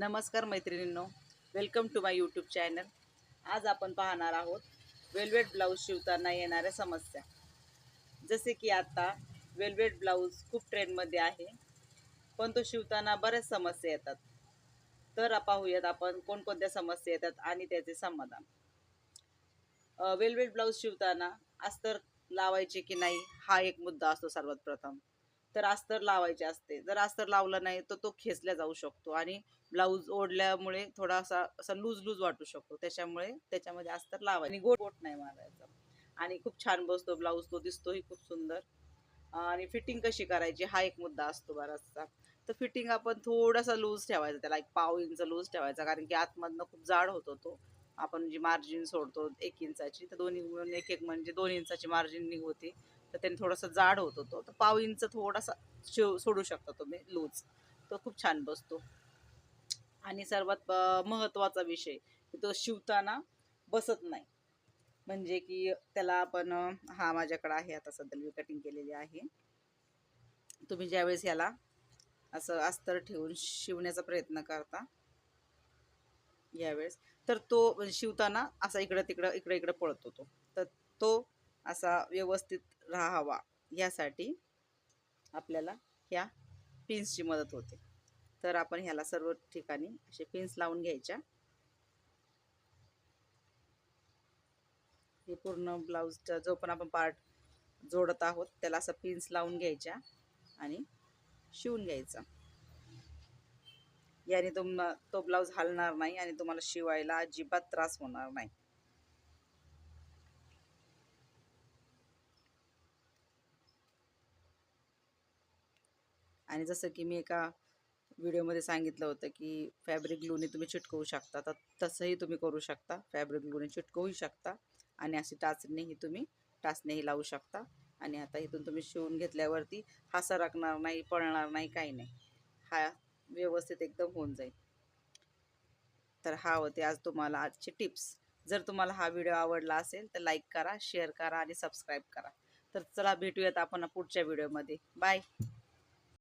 नमस्कार मैत्रिणींनो welcome to my YouTube channel आज आपण पाहणार आहोत वेल्वेट ब्लाऊज शिवताना येणाऱ्या समस्या. जसे की आता वेल्वेट ब्लाऊज खूप ट्रेंडमध्ये आहे पण तो शिवताना बऱ्याच समस्या येतात. तर पाहूयात आपण कोणकोणत्या समस्या येतात आणि त्याचे समाधान. वेल्वेट ब्लाऊज शिवताना अस्तर लावायचे की नाही हा एक मुद्दा असतो सर्वात प्रथम. तर अस्तर लावायचे असते. जर अस्तर लावलं नाही तर तो खेचला जाऊ शकतो आणि ब्लाऊज ओढल्यामुळे थोडासा असा लूज लूज वाटू शकतो. त्याच्यामुळे त्याच्यामध्ये अस्तर लावायचं. आणि गोट गोट नाही मारायचं. आणि खूप छान बसतो ब्लाऊज. तो दिसतोही खूप सुंदर. आणि फिटिंग कशी करायची हा एक मुद्दा असतो बराचसा. तर फिटिंग आपण थोडासा लूज ठेवायचा. त्याला एक पाव इंच लूज ठेवायचा. कारण की आतमधनं खूप जाड होतो तो. आपण जी मार्जिन सोडतो एक इंचाची तर दोन्ही एक एक म्हणजे दोन इंचाची मार्जिन निघते तर त्याने थोडासा जाड होत होतो. तर पाव इंच थोडासा शिव सोडू शकता तुम्ही लूज. तो खूप छान बसतो. आणि सर्वात महत्त्वाचा विषय की तो शिवताना बसत नाही. म्हणजे की त्याला आपण हा माझ्याकडे आहे आता सध्या मी कटिंग केलेली आहे. तुम्ही ज्यावेळेस याला असं अस्तर ठेवून शिवण्याचा प्रयत्न करता यावेळेस तर तो शिवताना असा इकडं तिकडं इकडं इकडं पळतो तो. तर तो असा व्यवस्थित राहावा यासाठी आपल्याला ह्या पिन्सची मदत होते. तर आपण ह्याला सर्व ठिकाणी असे पिन्स लावून घ्यायच्या. हे पूर्ण ब्लाऊजचा जो पण आपण पार्ट जोडत आहोत त्याला असं पिन्स लावून घ्यायच्या आणि शिवून घ्यायचा. याने तुम तो ब्लाऊज हलणार नाही आणि तुम्हाला शिवायला अजिबात त्रास होणार नाही. आणि जसं की मी एका व्हिडिओमध्ये सांगितलं होतं की फॅब्रिक ग्लूने तुम्ही चिटकवू शकता. तर तसंही तुम्ही करू शकता. फॅब्रिक ग्लूने चिटकवूही शकता. आणि अशी टाचणीही तुम्ही टाचणीही लावू शकता. आणि आता इथून तुम्ही शिवून घेतल्यावरती हा सरकणार नाही पळणार नाही काही नाही. हा व्यवस्थित एकदम होऊन जाईल. तर हा होते आज तुम्हाला आजचे टिप्स. जर तुम्हाला हा व्हिडिओ आवडला असेल तर लाईक करा शेअर करा आणि सबस्क्राईब करा. तर चला भेटूयात आपण पुढच्या व्हिडिओमध्ये. बाय.